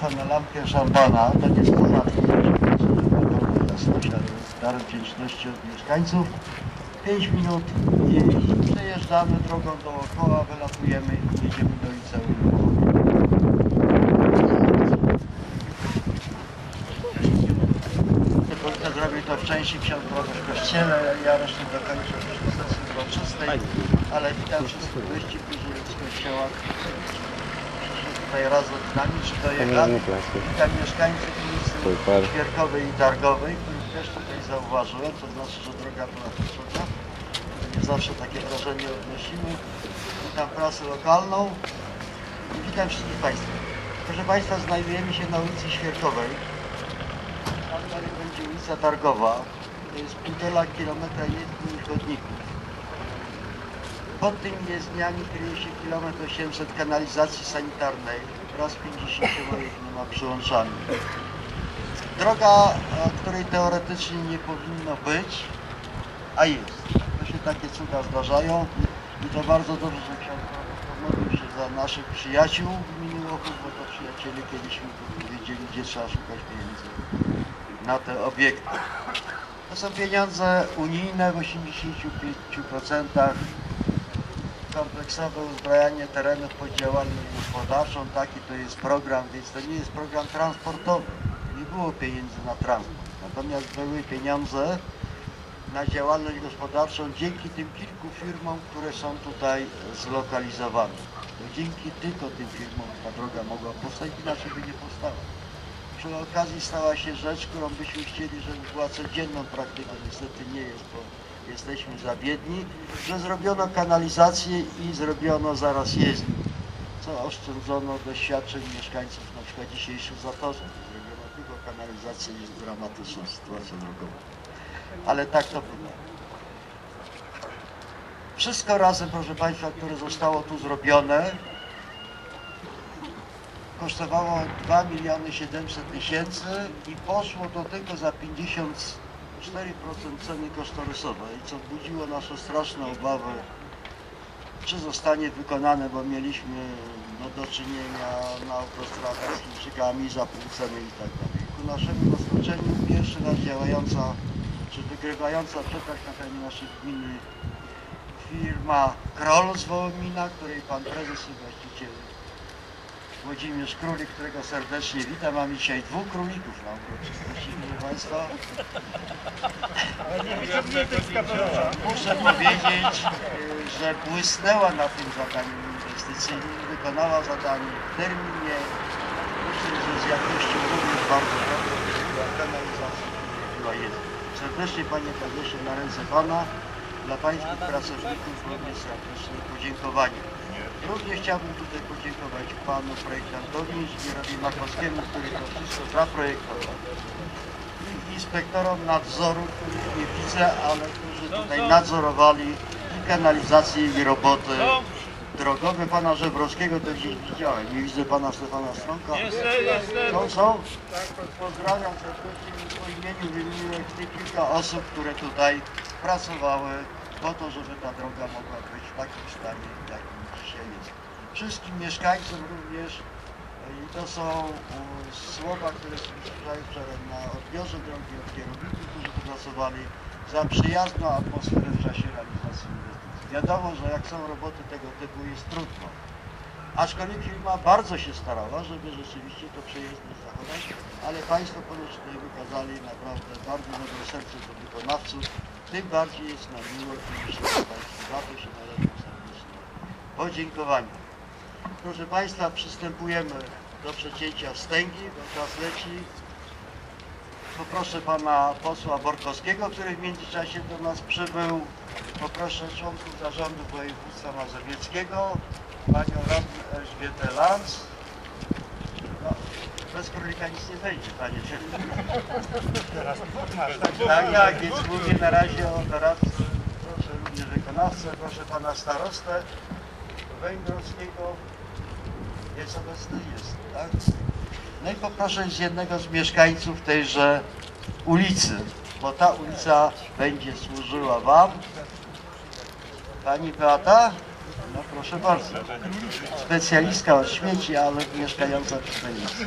Państwa na lampkę szampana. To nie jest podatki, jasność, ale dar wdzięczności od mieszkańców. 5 minut i przejeżdżamy drogą dookoła, wylatujemy i jedziemy do liceum. Tylko zrobił to wcześniej ksiądz proboszcz w kościele, ja resztę dokończę przy sesji uroczystej, ale witam wszystkich gości, którzy z kościoła tutaj razem z nami, czy dojechali. Witam mieszkańców ulicy. Świerkowej i Targowej, których też tutaj zauważyłem, to znaczy, że droga była potrzebna. Nie zawsze takie wrażenie odnosimy. Witam prasę lokalną i witam wszystkich Państwa. Proszę Państwa, znajdujemy się na ulicy Świerkowej. Tam dalej będzie ulica Targowa. To jest półtora kilometra jezdni chodników. Pod tymi jezdniami kryje się kilometr 800 kanalizacji sanitarnej wraz z 50 ma przyłączami. Droga, o której teoretycznie nie powinno być, a jest. To się takie cuda zdarzają i to bardzo dobrze, że ksiądz się za naszych przyjaciół w gminie Łochów, bo to przyjaciele kiedyś mi tu wiedzieli, gdzie trzeba szukać pieniędzy na te obiekty. To są pieniądze unijne w 85%. Kompleksowe uzbrajanie terenów pod działalność gospodarczą, taki to jest program, więc to nie jest program transportowy. Nie było pieniędzy na transport. Natomiast były pieniądze na działalność gospodarczą dzięki tym kilku firmom, które są tutaj zlokalizowane. To dzięki tylko tym firmom ta droga mogła powstać, inaczej by nie powstała. Przy okazji stała się rzecz, którą byśmy chcieli, żeby była codzienną praktyką. Niestety nie jest, bo jesteśmy za biedni, że zrobiono kanalizację i zrobiono zaraz jezdnię, co oszczędzono doświadczeń mieszkańców na przykład dzisiejszych zatorze. Zrobiono tylko kanalizację jest dramatyczna sytuacja drogowa. Ale tak to było. Wszystko razem, proszę Państwa, które zostało tu zrobione, kosztowało 2 miliony 700 tysięcy i poszło do tego za 54% ceny kosztorysowej, co budziło nasze straszne obawy, czy zostanie wykonane, bo mieliśmy no, do czynienia na autostradach z Chińczykami za pół ceny i tak dalej. Ku naszemu zaskoczeniu pierwszy raz działająca, czy wygrywająca przetarg na terenie naszej gminy firma Kroll z Wołomina, której pan prezes i właściciel Włodzimierz Królik, którego serdecznie witam. Mamy dzisiaj dwóch królików na uroczystości, proszę Państwa. Muszę powiedzieć, że błysnęła na tym zadaniu inwestycyjnym, wykonała zadanie w terminie. Myślę, że z jakością również bardzo dobrą, była kanalizacja, była jest. Serdecznie Panie Prezesie na ręce Pana, dla Pańskich pracowników również serdeczne podziękowanie. Również chciałbym tutaj podziękować panu projektantowi, inżynierowi Makowskiemu, który to wszystko zaprojektował. I inspektorom nadzoru, których nie widzę, ale którzy tutaj nadzorowali i kanalizację i roboty drogowe. Pana Żebrowskiego też gdzieś widziałem. Nie widzę pana Stefana Stronka. Są, są? Pozdrawiam serdecznie po imieniu wymieniłem kilka osób, które tutaj pracowały po to, żeby ta droga mogła być w takim stanie, jakim jest. Wszystkim mieszkańcom również i to są e, słowa, które słyszałem wczoraj na odbiorze drogi od kierowników, którzy pracowali za przyjazną atmosferę w czasie realizacji inwestycji. Wiadomo, że jak są roboty tego typu jest trudno. Aczkolwiek firma bardzo się starała, żeby rzeczywiście to przejezdność zachować, ale Państwo ponoć tutaj wykazali naprawdę bardzo dobre serce do wykonawców. Tym bardziej jest nam miło i myślę, że Państwu za to się należy podziękowanie. Proszę Państwa, przystępujemy do przecięcia wstęgi, bo czas leci. Poproszę Pana posła Borkowskiego, który w międzyczasie do nas przybył. Poproszę członków zarządu województwa mazowieckiego, Panią radną Elżbietę Lanz. No, bez królika nic nie będzie, Panie Tak, tak, więc mówię na razie o doradcy. Proszę również wykonawcę, proszę Pana starostę Węgrowskiego. Jest obecny? Jest, tak? No i poproszę z jednego z mieszkańców tejże ulicy, bo ta ulica będzie służyła Wam. Pani Beata? No proszę bardzo. Specjalistka od śmieci, ale mieszkająca przy tej ulicy.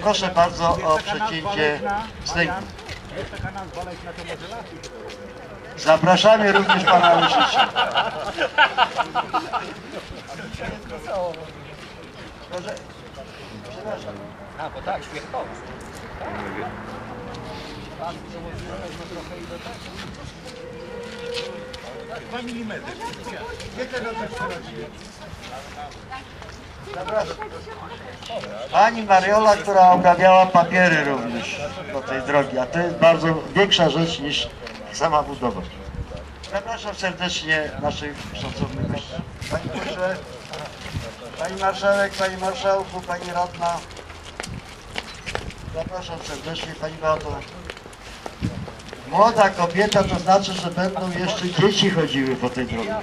Proszę bardzo o przecięcie wstępu. Jest taka nazwa leśna, to może? Zapraszamy również pana Łyszycia. Proszę, przepraszam. A, bo tak, świerkowa. Tak, trochę i do tego. Też? Zapraszam. Pani Mariola, która obrabiała papiery również do tej drogi, a to jest bardzo większa rzecz niż sama budowa. Zapraszam serdecznie naszych szacownych gości. Pani pośle, Pani Marszałek, Pani Marszałku, Pani Radna. Zapraszam serdecznie Pani Beato. Młoda kobieta to znaczy, że będą jeszcze dzieci chodziły po tej drodze.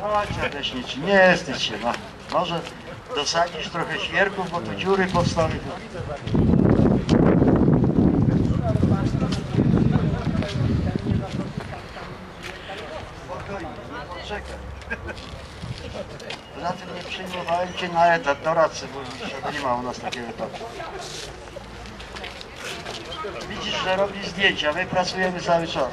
Chodź, leśniczy, nie wstydź się, no. Może dosadzisz trochę świerków, bo tu dziury powstały. Poczekaj. Poza tym nie przyjmowałem Cię na etat doradcy bo nie ma u nas takiego etatu. Widzisz, że robi zdjęcia, my pracujemy cały czas.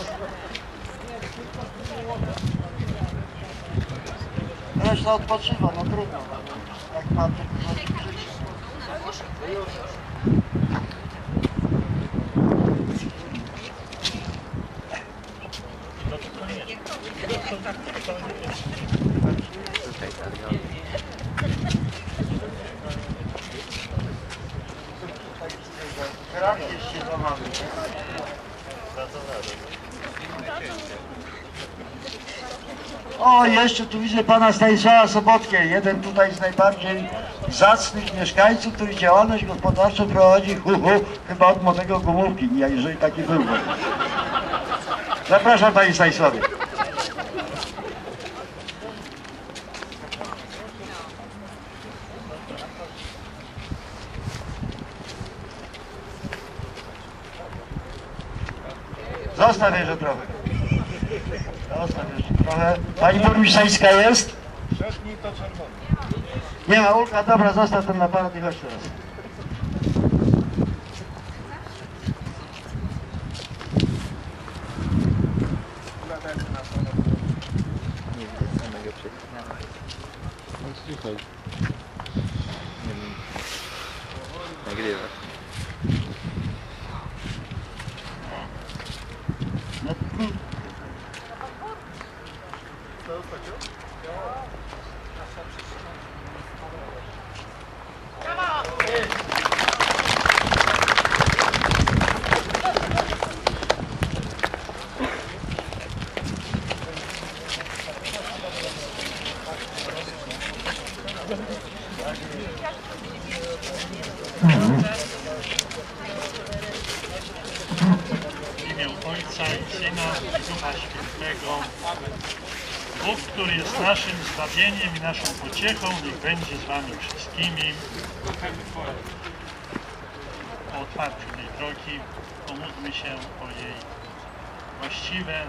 Reszta odpoczywa, no trudno. Jak ma tylko życie. Hierarchię się złamamy. O, jeszcze tu widzę pana Stanisława Sobotkę, jeden tutaj z najbardziej zacnych mieszkańców, który działalność gospodarczą prowadzi hu, hu, chyba od młodego gumówki, jeżeli taki był. Zapraszam panie Stanisławie. Zostaw jeszcze trochę. Zostaw jeszcze trochę. Pani burmistrzańska jest? Szepnij to czerwone. Nie ma Ulka, dobra, zostaw ten aparat i chodź teraz. No, mm. W imię Ojca i Syna i Ducha Świętego. Bóg, który jest naszym zbawieniem i naszą pociechą, niech będzie z Wami wszystkimi. Po otwarciu tej drogi pomódlmy się o jej właściwe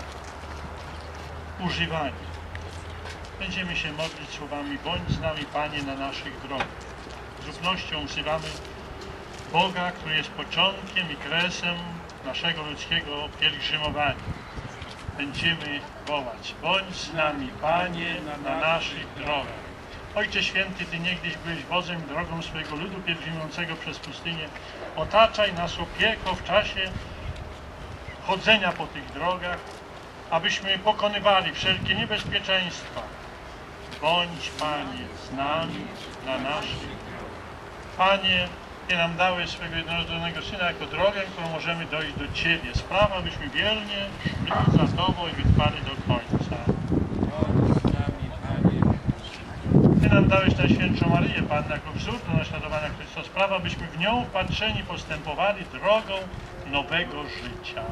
używanie. Będziemy się modlić słowami Bądź z nami Panie na naszych drogach. Z ufnością wzywamy Boga, który jest początkiem i kresem naszego ludzkiego pielgrzymowania. Będziemy wołać, bądź z nami, Panie, na naszych drogach. Ojcze Święty, Ty niegdyś byłeś wozem i drogą swojego ludu pielgrzymującego przez pustynię. Otaczaj nas opieką w czasie chodzenia po tych drogach, abyśmy pokonywali wszelkie niebezpieczeństwa. Bądź, Panie, z nami na naszych drogach. Panie, Ty nam dałeś swego jednorodzonego Syna jako drogę, którą możemy dojść do Ciebie. Sprawa, abyśmy wiernie szli za Tobą i wytrwali do końca. Ty nam dałeś Najświętszą Maryję, Pan, jako wzór do naśladowania Chrystusa. Sprawa, abyśmy w nią wpatrzeni postępowali drogą nowego życia.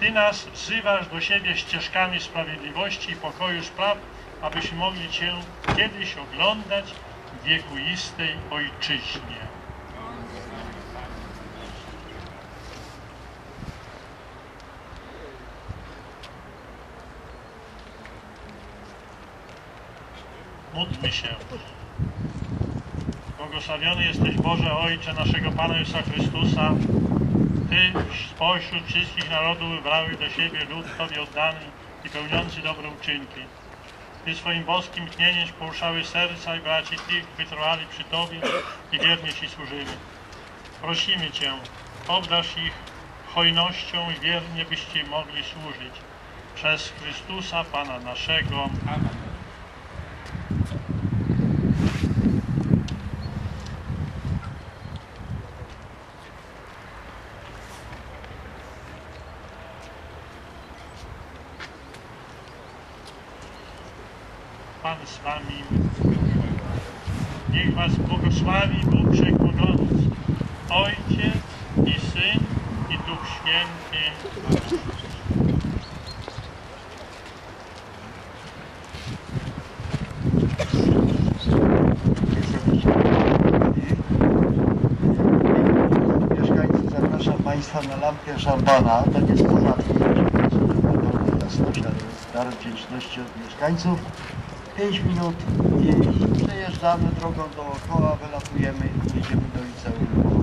Ty nas wzywasz do siebie ścieżkami sprawiedliwości i pokoju spraw, abyśmy mogli Cię kiedyś oglądać wiekuistej ojczyźnie. Módlmy się. Błogosławiony jesteś Boże Ojcze naszego Pana Jezusa Chrystusa. Ty spośród wszystkich narodów wybrałeś do siebie lud Tobie oddany i pełniący dobre uczynki. Ty swoim boskim tchnieniem poruszałeś serca i braci tych wytrwali przy Tobie i wiernie Ci służyli. Prosimy Cię, obdarz ich hojnością i wiernie byście mogli służyć. Przez Chrystusa Pana naszego. Amen. Pan z Wami. Niech Was błogosławi Bóg Wszechmogący, Ojciec i Syn i Duch Święty. Mieszkańcy, zapraszam Państwa na lampkę szampana. To jest podatki, dar wdzięczności od mieszkańców. 5 minut i przejeżdżamy drogą dookoła, wylatujemy i jedziemy do liceum.